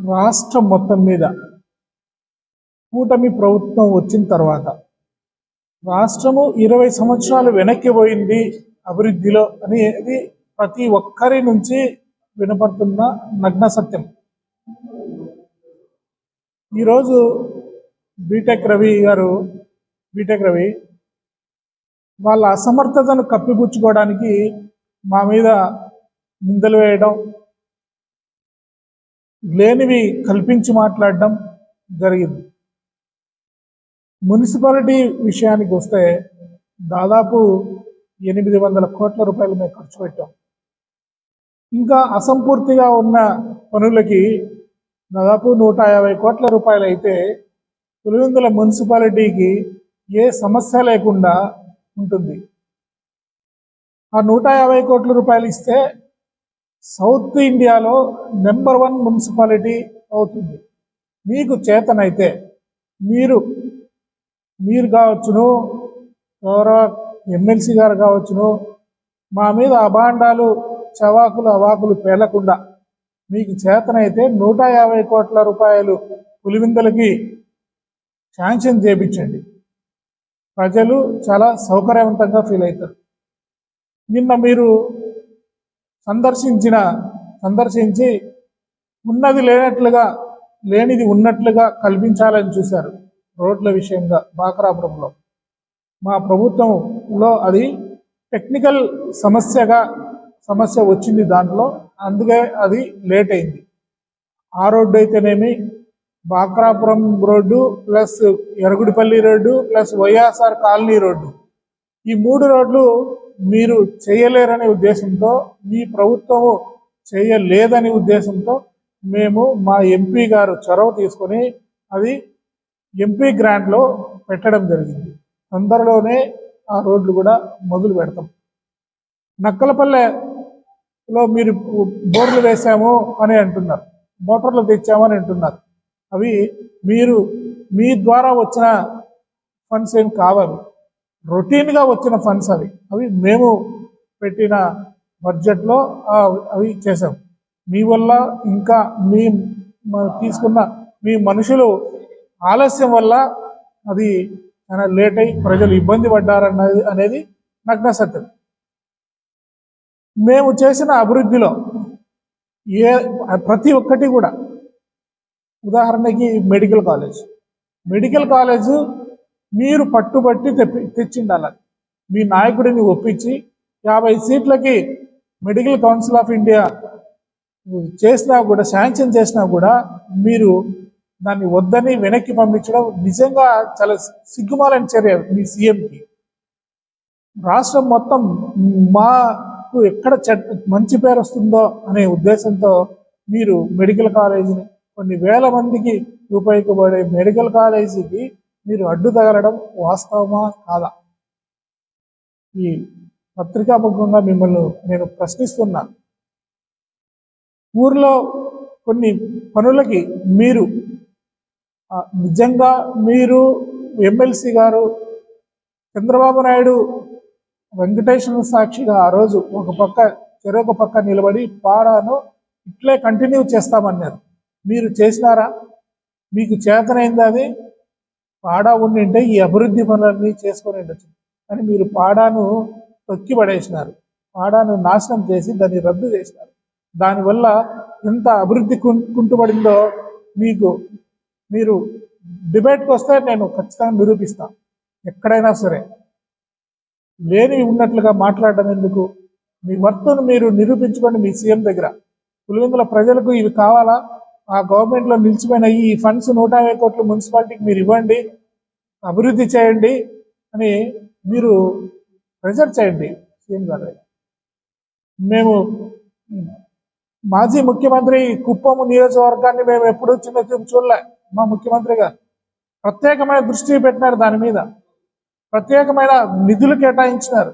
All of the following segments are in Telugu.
రాష్ట్రం మొత్తం మీద కూటమి ప్రభుత్వం వచ్చిన తర్వాత రాష్ట్రము ఇరవై సంవత్సరాలు వెనక్కి పోయింది అభివృద్ధిలో అనేది ప్రతి ఒక్కరి నుంచి వినపడుతున్న నగ్న సత్యం. ఈరోజు బీటెక్ రవి గారు బీటెక్ రవి వాళ్ళ అసమర్థతను కప్పిపుచ్చుకోవడానికి మా మీద నిందలు వేయడం లేనివి కల్పించి మాట్లాడడం జరిగింది. మున్సిపాలిటీ విషయానికి వస్తే దాదాపు ఎనిమిది వందల కోట్ల రూపాయలు మేము ఖర్చు పెట్టాం. ఇంకా అసంపూర్తిగా ఉన్న పనులకి దాదాపు నూట యాభై కోట్ల రూపాయలు అయితే పులివెందుల మున్సిపాలిటీకి ఏ సమస్య లేకుండా ఉంటుంది. ఆ నూట యాభై కోట్ల రూపాయలు ఇస్తే సౌత్ ఇండియాలో నెంబర్ వన్ మున్సిపాలిటీ అవుతుంది. మీకు చేతనైతే మీరు మీరు కావచ్చును గౌరవ ఎమ్మెల్సీ గారు కావచ్చును మా మీద అభాండాలు చవాకులు అవాకులు పేలకుండా మీకు చేతనైతే నూట యాభై కోట్ల రూపాయలు పులివిందలకి శాంక్షన్ చేపించండి. ప్రజలు చాలా సౌకర్యవంతంగా ఫీల్ అవుతారు. నిన్న మీరు సందర్శించిన సందర్శించి ఉన్నది లేనట్లుగా లేనిది ఉన్నట్లుగా కల్పించాలని చూశారు రోడ్ల విషయంగా బాకరాపురంలో. మా ప్రభుత్వంలో అది టెక్నికల్ సమస్యగా సమస్య వచ్చింది దాంట్లో అందుకే అది లేట్ అయింది. ఆ రోడ్డు అయితేనేమి Bakrapuram road plus Eragudipalli road plus YSR colony road. ఈ మూడు రోడ్లు మీరు చేయలేరనే ఉద్దేశంతో మీ ప్రభుత్వము చేయలేదనే ఉద్దేశంతో మేము మా ఎంపీ గారు చొరవ తీసుకొని అది ఎంపీ గ్రాంట్లో పెట్టడం జరిగింది. తొందరలోనే ఆ రోడ్లు కూడా మొదలు పెడతాం. నక్కలపల్లెలో మీరు బోర్లు వేసాము అని అంటున్నారు. మోటార్లు తెచ్చామని అంటున్నారు. అవి మీరు మీ ద్వారా వచ్చిన ఫండ్స్ ఏం కావాలి? రొటీన్గా వచ్చిన ఫండ్స్ అవి. అవి మేము పెట్టిన బడ్జెట్లో అవి చేసాం మీ వల్ల ఇంకా మీ తీసుకున్న మీ మనుషులు ఆలస్యం వల్ల అది చాలా లేట్ అయి ప్రజలు ఇబ్బంది పడ్డారన్నది అనేది నగ్న సత్యం. మేము చేసిన అభివృద్ధిలో ఏ ప్రతి ఒక్కటి కూడా. ఉదాహరణకి మెడికల్ కాలేజ్. మెడికల్ కాలేజ్ మీరు పట్టుబట్టి తెప్పి తెచ్చిండాలి. మీ నాయకుడిని ఒప్పించి యాభై సీట్లకి మెడికల్ కౌన్సిల్ ఆఫ్ ఇండియా చేసినా కూడా శాంక్షన్ చేసినా కూడా మీరు దాన్ని వద్దని వెనక్కి పంపించడం నిజంగా చాలా సిగ్గుమాలని చర్య మీ సీఎంకి. రాష్ట్రం మొత్తం మాకు ఎక్కడ మంచి పేరు వస్తుందో అనే ఉద్దేశంతో మీరు మెడికల్ కాలేజీని కొన్ని వేల మందికి ఉపయోగపడే మెడికల్ కాలేజీకి మీరు అడ్డు తగలడం వాస్తవమా కాదా? ఈ పత్రికాముఖంగా మిమ్మల్ని నేను ప్రశ్నిస్తున్నా. ఊర్లో కొన్ని పనులకి మీరు నిజంగా మీరు ఎమ్మెల్సీ గారు చంద్రబాబు నాయుడు వెంకటేశ్వర సాక్షిగా ఆ రోజు ఒక పక్క చెరొక పక్క నిలబడి పాడాను ఇట్లే కంటిన్యూ చేస్తామన్నారు. మీరు చేసినారా? మీకు చేతనైంది అది? పాడా ఉండింటే ఈ అభివృద్ధి పనులన్నీ చేసుకొని ఉండొచ్చు. కానీ మీరు పాడాను తొక్కి పడేసినారు. పాడాను నాశనం చేసి దాన్ని రద్దు చేసినారు. దానివల్ల ఎంత అభివృద్ధి కుం- కుంటుపడిందో మీకు మీరు డిబేట్కి వస్తే నేను ఖచ్చితంగా నిరూపిస్తాను ఎక్కడైనా సరే. లేనివి ఉన్నట్లుగా మాట్లాడడం ఎందుకు? మీ వర్తను మీరు నిరూపించుకోండి మీ సీఎం దగ్గర. పులివెందుల ప్రజలకు ఇవి కావాలా? ఆ గవర్నమెంట్లో నిలిచిపోయిన ఈ ఫండ్స్ నూట యాభై కోట్లు మున్సిపాలిటీకి మీరు ఇవ్వండి అభివృద్ధి చేయండి అని మీరు ప్రెజర్ చేయండి సీఎం గారు. మేము మాజీ ముఖ్యమంత్రి కుప్పము నియోజకవర్గాన్ని మేము ఎప్పుడూ చిన్న చూపు చూడలే. మా ముఖ్యమంత్రి గారు ప్రత్యేకమైన దృష్టి పెట్టినారు దాని మీద. ప్రత్యేకమైన నిధులు కేటాయించినారు.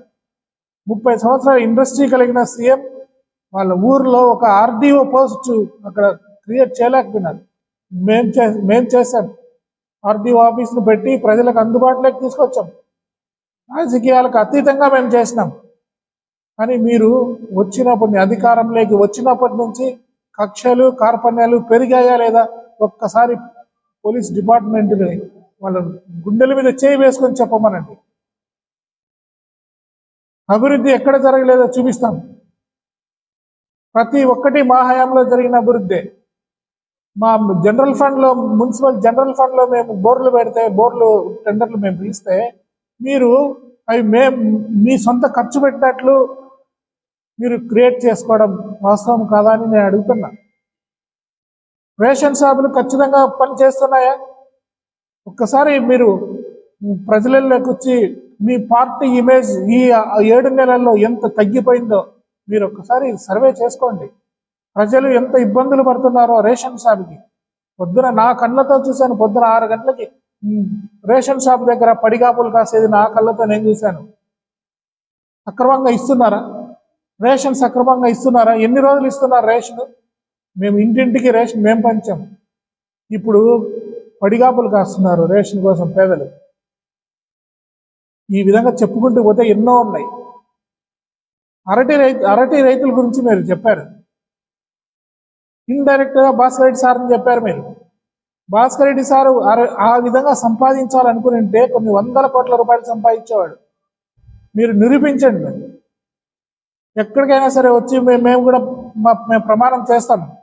ముప్పై సంవత్సరాల ఇండస్ట్రీ కలిగిన సీఎం వాళ్ళ ఊర్లో ఒక ఆర్డీఓ పోస్ట్ అక్కడ క్రియేట్ చేయలేకపోయినారు. మేం చే మేం చేశాం. ఆర్డీఓ ఆఫీస్ను పెట్టి ప్రజలకు అందుబాటులోకి తీసుకొచ్చాం. రాజకీయాలకు అతీతంగా మేము చేసినాం. కానీ మీరు వచ్చినప్పటి అధికారంలోకి వచ్చినప్పటి నుంచి కక్షలు కార్పణ్యాలు పెరిగాయా లేదా? ఒక్కసారి పోలీస్ డిపార్ట్మెంట్ని వాళ్ళ గుండెల మీద చేయి వేసుకొని చెప్పమనండి. అభివృద్ధి ఎక్కడ జరగలేదో చూపిస్తాం. ప్రతి ఒక్కటి మా హయాంలో జరిగిన అభివృద్ధి. మా జనరల్ ఫండ్లో మున్సిపల్ జనరల్ ఫండ్లో మేము బోర్లు పెడితే బోర్లు టెండర్లు మేము పిలిస్తే మీరు అవి మేము మీ సొంత ఖర్చు పెట్టినట్లు మీరు క్రియేట్ చేసుకోవడం వాస్తవం కాదా అని నేను అడుగుతున్నా. రేషన్ షాపులు ఖచ్చితంగా పని చేస్తున్నాయా? ఒక్కసారి మీరు ప్రజలలోకి వచ్చి మీ పార్టీ ఇమేజ్ ఈ ఏడు నెలల్లో ఎంత తగ్గిపోయిందో మీరు ఒక్కసారి సర్వే చేసుకోండి. ప్రజలు ఎంత ఇబ్బందులు పడుతున్నారో రేషన్ షాప్కి. పొద్దున నా కళ్ళతో చూశాను పొద్దున ఆరు గంటలకి. రేషన్ షాప్ దగ్గర పడిగాపులు కాసేది నా కళ్ళతో నేను చూశాను. సక్రమంగా ఇస్తున్నారా? రేషన్ సక్రమంగా ఇస్తున్నారా? ఎన్ని రోజులు ఇస్తున్నారు రేషన్? మేము ఇంటింటికి రేషన్ మేము పంచాం. ఇప్పుడు పడిగాపులు కాస్తున్నారు రేషన్ కోసం పేదలు. ఈ విధంగా చెప్పుకుంటూ పోతే ఎన్నో ఉన్నాయి. అరటి రైతు అరటి రైతుల గురించి మీరు చెప్పారు. ఇండైరెక్ట్గా భాస్కర్ రెడ్డి సార్ అని చెప్పారు మీరు. భాస్కర్ రెడ్డి సారు ఆ విధంగా సంపాదించాలనుకుని ఉంటే కొన్ని వందల కోట్ల రూపాయలు సంపాదించేవాడు. మీరు నిరూపించండి ఎక్కడికైనా సరే వచ్చి మేము మేము కూడా మా- మేము ప్రమాణం చేస్తాం.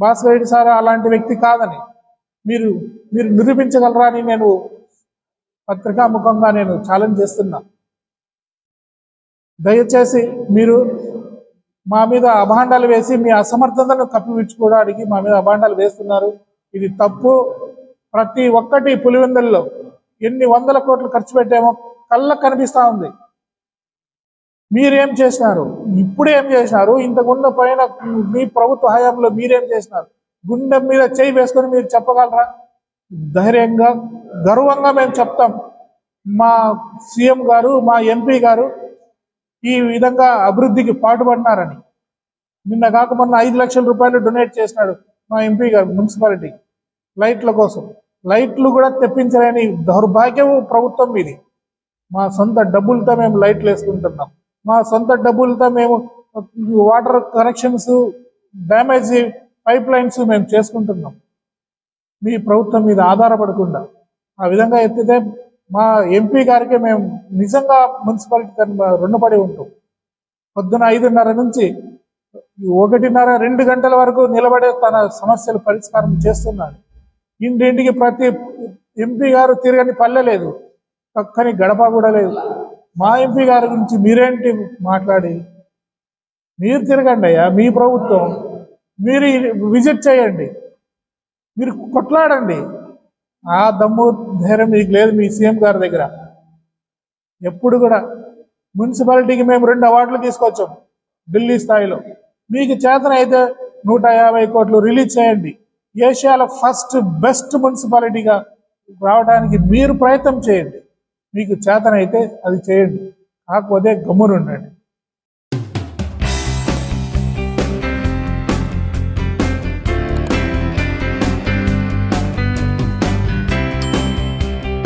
భాస్కర్ రెడ్డి సార్ అలాంటి వ్యక్తి కాదని. మీరు మీరు నిరూపించగలరా అని నేను పత్రికాముఖంగా నేను ఛాలెంజ్ చేస్తున్నా. దయచేసి మీరు మా మీద అభాండాలు వేసి మీ అసమర్థతను కప్పిపుచ్చుకోవడానికి మా మీద అభాండాలు వేస్తున్నారు. ఇది తప్పు. ప్రతి ఒక్కటి పులివెందుల్లో ఎన్ని వందల కోట్లు ఖర్చు పెట్టామో కళ్ళకు కనిపిస్తా ఉంది. మీరేం చేసినారు? ఇప్పుడు ఏం చేసినారు? ఇంతకుముందు పైన మీ ప్రభుత్వ హయాంలో మీరేం చేసినారు? గుండె మీద చేయి వేసుకొని మీరు చెప్పగలరా? ధైర్యంగా గర్వంగా మేము చెప్తాం. మా సీఎం గారు మా ఎంపీ గారు ఈ విధంగా అభివృద్ధికి పాటుపడినారని. నిన్న కాక మొన్న ఐదు లక్షల రూపాయలు డొనేట్ చేసినాడు మా ఎంపీ గారు మున్సిపాలిటీ. లైట్ల కోసం. లైట్లు కూడా తెప్పించలేని దౌర్భాగ్యం ప్రభుత్వం ఇది మా సొంత డబ్బులతో మేము లైట్లు వేసుకుంటున్నాం. మా సొంత డబ్బులతో మేము water connections damage pipe lines మేము చేసుకుంటున్నాం. మీ ప్రభుత్వం మీద ఆధారపడకుండా. ఆ విధంగా ఎత్తితే మా ఎంపీ గారికి మేము నిజంగా మున్సిపాలిటీ రుణపడి ఉంటాం. పొద్దున ఐదున్నర నుంచి ఒకటిన్నర రెండు గంటల వరకు నిలబడే తన సమస్యలు పరిష్కారం చేస్తున్నాడు. ఇంటింటికి ప్రతి ఎంపీ గారు తిరగని పల్లె లేదు. పక్కని గడప కూడా లేదు. మా ఎంపీ గారి గురించి మీరేంటి మాట్లాడి? మీరు తిరగండి అయ్యా మీ ప్రభుత్వం. మీరు విజిట్ చేయండి. మీరు కొట్లాడండి. ఆ దమ్ము ధైర్యం మీకు లేదు మీ సీఎం గారి దగ్గర. ఎప్పుడు కూడా మున్సిపాలిటీకి మేము రెండు అవార్డులు తీసుకొచ్చాం ఢిల్లీ స్థాయిలో. మీకు చేతన అయితే నూట యాభై కోట్లు రిలీజ్ చేయండి. ఏషియాలో ఫస్ట్ బెస్ట్ మున్సిపాలిటీగా రావడానికి మీరు ప్రయత్నం చేయండి. మీకు చేతన అయితే అది చేయండి. కాకపోతే గమ్మునుండండి.